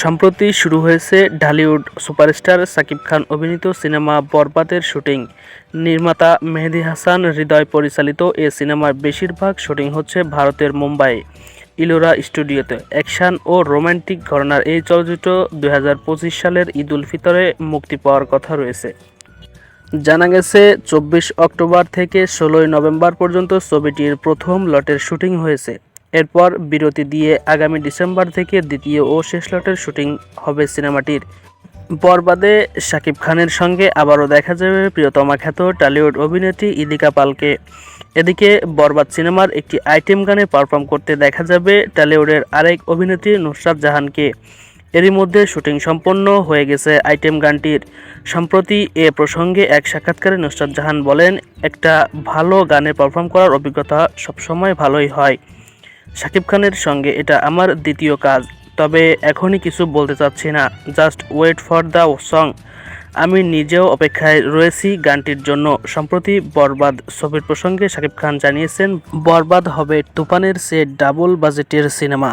সম্প্রতি শুরু হয়েছে ঢালিউড সুপারস্টার সাকিব খান অভিনীত সিনেমা বরবাদের শুটিং। নির্মাতা মেহেদি হাসান হৃদয় পরিচালিত এ সিনেমার বেশিরভাগ শুটিং হচ্ছে ভারতের মুম্বাই, ইলোরা স্টুডিওতে। অ্যাকশন ও রোমান্টিক ঘটনার এই চলচ্চিত্র দু হাজার পঁচিশ সালের ঈদ উল ফিতরে মুক্তি পাওয়ার কথা রয়েছে। জানা গেছে, চব্বিশ অক্টোবর থেকে ষোলোই নভেম্বর পর্যন্ত ছবিটির প্রথম লটের শুটিং হয়েছে। এরপর বিরতি দিয়ে আগামী ডিসেম্বর থেকে দ্বিতীয় ও শেষ লটের শুটিং হবে সিনেমাটির। বরবাদে শাকিব খানের সঙ্গে আবারও দেখা যাবে প্রিয়তমা খ্যাত টলিউড অভিনেত্রী ইদিকা পালকে। এদিকে বরবাদ সিনেমার একটি আইটেম গানে পারফর্ম করতে দেখা যাবে টলিউডের আরেক অভিনেত্রী নুসরাত জাহানকে। এরই মধ্যে শুটিং সম্পন্ন হয়ে গেছে আইটেম গানটির। সম্প্রতি এ প্রসঙ্গে এক সাক্ষাৎকারে নুসরাত জাহান বলেন, একটা ভালো গানে পারফর্ম করার অভিজ্ঞতা সবসময় ভালোই হয়। শাকিব খানের সঙ্গে এটা আমার দ্বিতীয় কাজ, তবে এখনই কিছু বলতে চাচ্ছি না। Just wait for the song. আমি নিজেও অপেক্ষায় রয়েছি গানটির জন্য। সম্প্রতি বরবাদ ছবির প্রসঙ্গে শাকিব খান জানিয়েছেন, বরবাদ হবে তুফানের সে ডাবল বাজেটের সিনেমা।